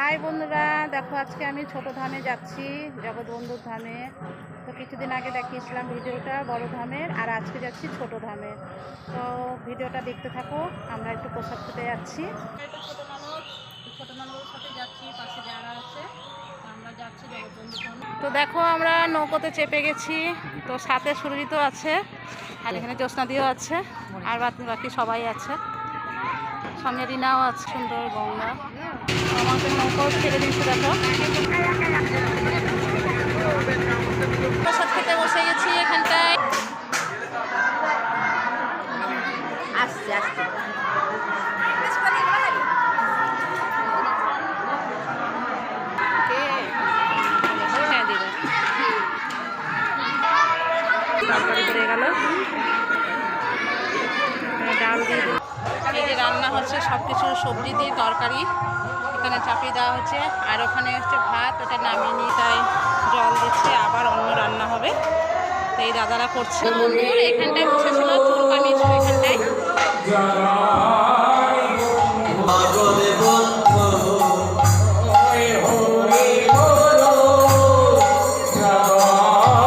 High বন্ধুরা দেখো আজকে আমি ছোট ধামে যাচ্ছি জগৎবন্ধুর ধামে। তো কিছুদিন আগে দেখিয়েছিলাম ভিডিওটা বড় ধামের আর আজকে যাচ্ছি ছোট ধামে। তো ভিডিওটা দেখতে থাকো আমরা একটু প্রসাদ খেতে যাচ্ছি। ছোট ননদ ছোট ননদের সাথে যাচ্ছি পাশে যারা আছে তো আমরা যাচ্ছি তো দেখো আমরা নৌকোতে চেপে গেছি তো সাথে সুরজিত আছে আর এখানে জ্যোৎস্নাদিও আছে আর বাকি বাকি সবাই আছে। সঙ্গে রিনাও আছে, সুন্দর গঙ্গা। আমাদের নৌকো ছেড়ে দিয়েছে, দেখো। প্রসাদ খেতে বসে গেছি এখানটায়। আসছে আসছে। তরকারি করে গেল। ডাল দিয়ে রান্না হচ্ছে সব কিছু সবজি দিয়ে তরকারি। এখানে চাপিয়ে দেওয়া হচ্ছে। আর ওখানে হচ্ছে ভাত, ওটা নামিয়ে নিয়ে তাই জল দিচ্ছে, আবার অন্য রান্না হবে। তো এই দাদারা করছে। এখানটায় বসেছিল, চুল কামিয়েছিল এখানটায়।